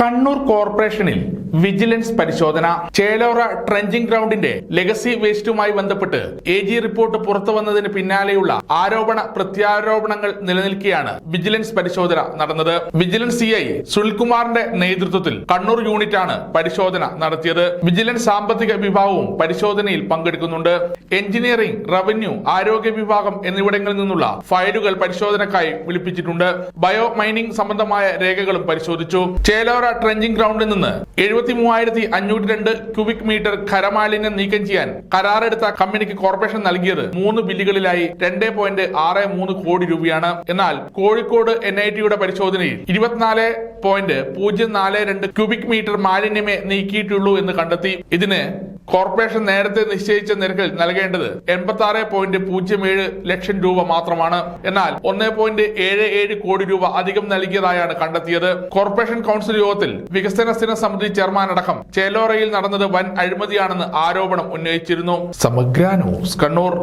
കണ്ണൂർ കോർപ്പറേഷനിൽ വിജിലൻസ് പരിശോധന. ചേലോറ ട്രെഞ്ചിങ് ഗ്രൗണ്ടിന്റെ ലെഗസി വേസ്റ്റുമായി ബന്ധപ്പെട്ട് എ ജി റിപ്പോർട്ട് പുറത്തു വന്നതിന് പിന്നാലെയുള്ള ആരോപണ പ്രത്യാരോപണങ്ങൾ നിലനിൽക്കെയാണ് വിജിലൻസ് പരിശോധന നടന്നത്. വിജിലൻസ് സി ഐ സുനിൽകുമാറിന്റെ നേതൃത്വത്തിൽ കണ്ണൂർ യൂണിറ്റ് ആണ് പരിശോധന നടത്തിയത്. വിജിലൻസ് സാമ്പത്തിക വിഭാഗവും പരിശോധനയിൽ പങ്കെടുക്കുന്നുണ്ട്. എഞ്ചിനീയറിംഗ് റവന്യൂ ആരോഗ്യ വിഭാഗം എന്നിവിടങ്ങളിൽ നിന്നുള്ള ഫയലുകൾ പരിശോധനക്കായി വിളിപ്പിച്ചിട്ടുണ്ട്. ബയോ മൈനിംഗ് സംബന്ധമായ രേഖകളും പരിശോധിച്ചു. ചേലോറ ട്രെഞ്ചിങ് ഗ്രൗണ്ടിൽ നിന്ന് എഴുപത്തി മൂവായിരത്തി അഞ്ഞൂറ്റി രണ്ട് ക്യൂബിക് മീറ്റർ ഖരമാലിന്യം നീക്കം ചെയ്യാൻ കരാറെടുത്ത കമ്പനിക്ക് കോർപ്പറേഷൻ നൽകിയത് മൂന്ന് ബില്ലുകളിലായി രണ്ട് പോയിന്റ് ആറ് മൂന്ന് കോടി രൂപയാണ്. എന്നാൽ കോഴിക്കോട് എൻ ഐ ടിയുടെ പരിശോധനയിൽ ഇരുപത്തിനാല് പോയിന്റ് പൂജ്യം നാല് രണ്ട് ക്യൂബിക് മീറ്റർ മാലിന്യമേ നീക്കിയിട്ടുള്ളൂ എന്ന് കണ്ടെത്തി. ഇതിന് കോർപ്പറേഷൻ നേരത്തെ നിശ്ചയിച്ച നിരക്കിൽ നൽകേണ്ടത് എൺപത്തി ആറ് പോയിന്റ് പൂജ്യം ഏഴ് ലക്ഷം രൂപ മാത്രമാണ്. എന്നാൽ ഒന്ന് പോയിന്റ് ഏഴ് ഏഴ് കോടി രൂപ അധികം നൽകിയതായാണ് കണ്ടെത്തിയത്. കോർപ്പറേഷൻ കൗൺസിൽ യോഗത്തിൽ വികസന സ്ഥിര സമിതി ചെയർമാൻ അടക്കം ചേലോറയിൽ നടന്നത് വൻ അഴിമതിയാണെന്ന് ആരോപണം ഉന്നയിച്ചിരുന്നു. സമഗ്ര ന്യൂസ് കണ്ണൂർ.